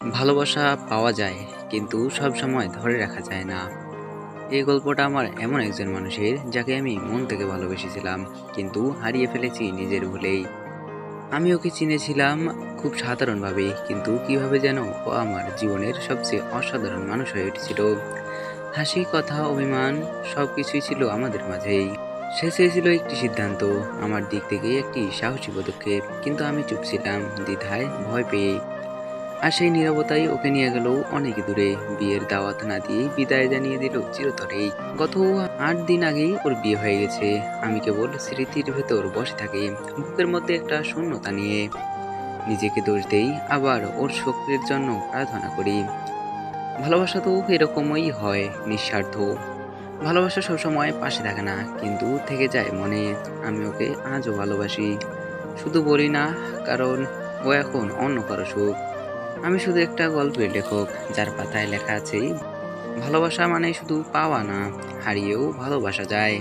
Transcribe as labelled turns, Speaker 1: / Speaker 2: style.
Speaker 1: ভালোবাসা পাওয়া যায়, কিন্তু সব সময় ধরে রাখা যায় না। এই গল্পটা আমার এমন একজন মানুষের যাকে আমি মন থেকে ভালোবেসেছিলাম, কিন্তু হারিয়ে ফেলেছি নিজের ভুলেই। আমি ওকে চিনেছিলাম খুব সাধারণভাবে, কিন্তু কীভাবে যেন ও আমার জীবনের সবচেয়ে অসাধারণ মানুষ হয়ে উঠেছিল। হাসি, কথা, অভিমান সব কিছুই ছিল আমাদের মাঝেই। সে চেয়েছিল একটি সিদ্ধান্ত, আমার দিক থেকে একটি সাহসী পদক্ষেপ, কিন্তু আমি চুপ ছিলাম, দ্বিধায় ভয় পেয়ে। আর সেই নীরবতাই ওকে নিয়ে গেল অনেক দূরে। বিয়ের দাওয়াত না দিয়ে বিদায় জানিয়ে দিল চিরতরেই। গত আট দিন আগেই ওর বিয়ে হয়ে গেছে। আমি কেবল স্মৃতির ভেতর বসে থাকি, বুকের মধ্যে একটা শূন্যতা নিয়ে। নিজেকে দোষ দেই, আবার ওর শোকের জন্য প্রার্থনা করি। ভালোবাসা তো এরকমই হয়, নিঃস্বার্থ। ভালোবাসা সবসময় পাশে থাকে না, কিন্তু থেকে যায় মনে। আমি ওকে আজও ভালোবাসি। শুধু বলি না, কারণ ও এখন অন্য কারও সুখ। আমি শুধু একটা গল্পের লেখক, যার পাতায় লেখা আছে, ভালোবাসা মানে শুধু পাওয়া না, হারিয়েও ভালোবাসা যায়।